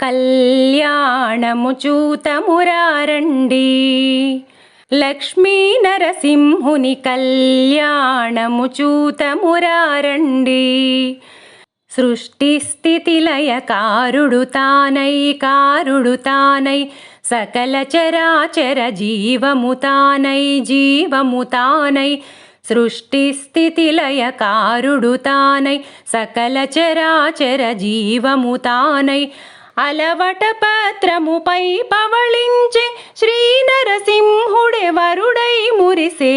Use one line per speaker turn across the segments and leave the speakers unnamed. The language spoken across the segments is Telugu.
కళ్యాణము చూతమురారండి. లక్ష్మీ నరసింహుని కళ్యాణము చూతమురారండి. సృష్టి స్థితి లయ తానై కారుడు తానై సకల చరాచర జీవము తానై జీవము తానై సృష్టి స్థితి లయ తానై సకల చరాచర జీవము తానై అలవట పత్రముపై పవళించే శ్రీ నరసింహుడే వరుడై మురిసే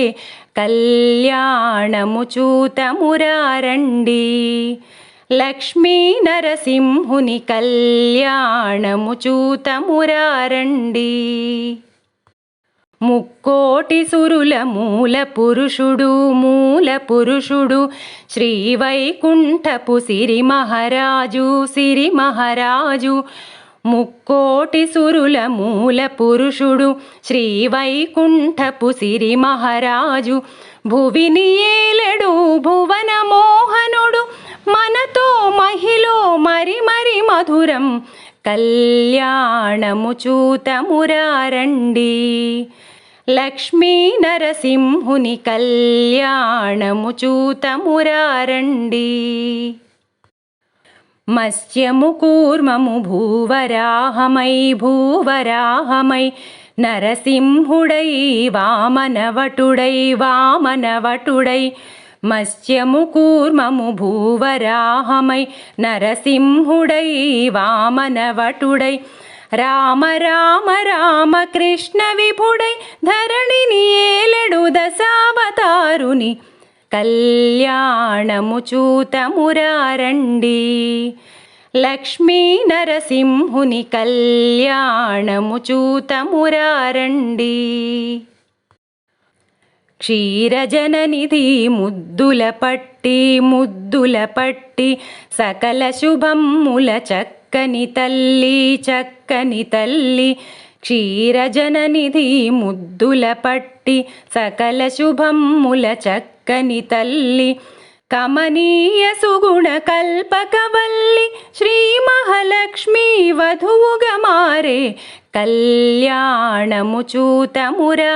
కళ్యాణము చూతమురారండి లక్ష్మీ నరసింహుని కళ్యాణము చూతమురారండి ముక్కోటి సురుల మూల పురుషుడు మూల పురుషుడు. శ్రీ వైకుంఠపు సిరి మహారాజు సిరి మహారాజు. ముక్కోటి సురుల మూల పురుషుడు శ్రీ వైకుంఠపు సిరి మహారాజు. భువిని ఏలడు మధురం కళ్యాణము చూతమురారండి. లక్ష్మీ నరసింహుని కళ్యాణము చూతమురారండి. మత్స్యము కూర్మము భూవరాహమై భూవరాహమై నరసింహుడై వామనవటుడై వామనవటుడై మత్స్యము కూర్మము భూవరాహమై నరసింహుడై వామనవటుడై. రామ రామ రామ కృష్ణ విభుడై ధరణిని ఏలడు దశావతారుని. కళ్యాణము చూతమురారండి. లక్ష్మీ నరసింహుని కళ్యాణము చూతమురారండి. క్షీరజననిధి ముద్దుల పట్టి ముద్దుల పట్టి సకల శుభమ్ముల చక్కని తల్లి చక్కని తల్లి. క్షీరజననిధి ముద్దుల పట్టి సకల శుభమ్ముల చక్కని తల్లి. కమనీయ సుగుణ కల్పకవల్లి శ్రీ మహాలక్ష్మీ వధువుగా మారే. కళ్యాణము చూతమురారండి.